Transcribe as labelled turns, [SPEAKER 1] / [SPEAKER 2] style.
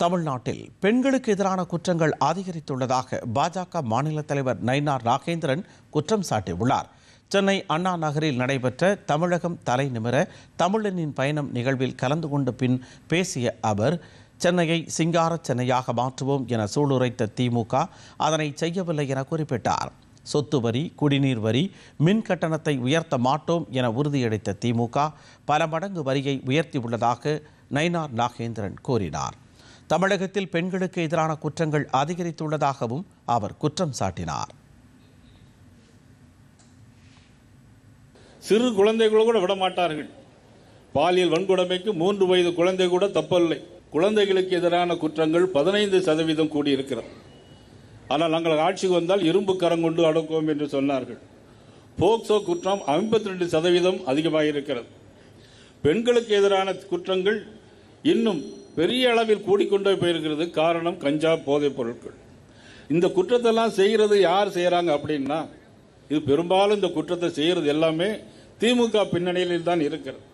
[SPEAKER 1] தமிழ்நாட்டில் பெண்களுக்கு எதிரான குற்றங்கள் அதிகரித்துள்ளதாக பாஜக மாநில தலைவர் நயினார் நாகேந்திரன் குற்றம் சாட்டியுள்ளார். சென்னை அண்ணா நகரில் நடைபெற்ற தமிழகம் தலை நிமிர தமிழனின் பயணம் நிகழ்வில் கலந்து கொண்ட பின் பேசிய அவர் சென்னையை சிங்கார சென்னையாக மாற்றுவோம் என சூளுரைத்த திமுக அதனை செய்யவில்லை என குறிப்பிட்டார். சொத்து வரி குடிநீர் வரி மின் கட்டணத்தை உயர்த்த மாட்டோம் என உறுதியளித்த திமுக பல மடங்கு வரியை உயர்த்தியுள்ளதாக நயினார் நாகேந்திரன் கூறினார். தமிழகத்தில் பெண்களுக்கு எதிரான குற்றங்கள் அதிகரித்துள்ளதாகவும் அவர் குற்றம் சாட்டினார்.
[SPEAKER 2] சிறு குழந்தைகளும் கூட விட மாட்டார்கள். பாலியல் வன்கொடுமைக்கு மூன்று வயது குழந்தை கூட தப்பில்லை. குழந்தைகளுக்கு எதிரான குற்றங்கள் பதினைந்து சதவீதம் கூடியிருக்கிறது. ஆனால் நாங்கள் ஆட்சிக்கு வந்தால் இரும்பு கரம் கொண்டு அடக்குவோம் என்று சொன்னார்கள். போக்சோ குற்றம் ஐம்பத்தி ரெண்டு சதவீதம் அதிகமாக இருக்கிறது பெண்களுக்கு எதிரான குற்றங்கள் இன்னும் பெரிய அளவில் கூடிக்கொண்டே போயிருக்கிறது காரணம் கஞ்சா போதைப் பொருட்கள். இந்த குற்றத்தெல்லாம் செய்கிறது யார் செய்கிறாங்க அப்படின்னா இது பெரும்பாலும் இந்த குற்றத்தை செய்கிறது எல்லாமே திமுக பின்னணியில் தான் இருக்கிறது.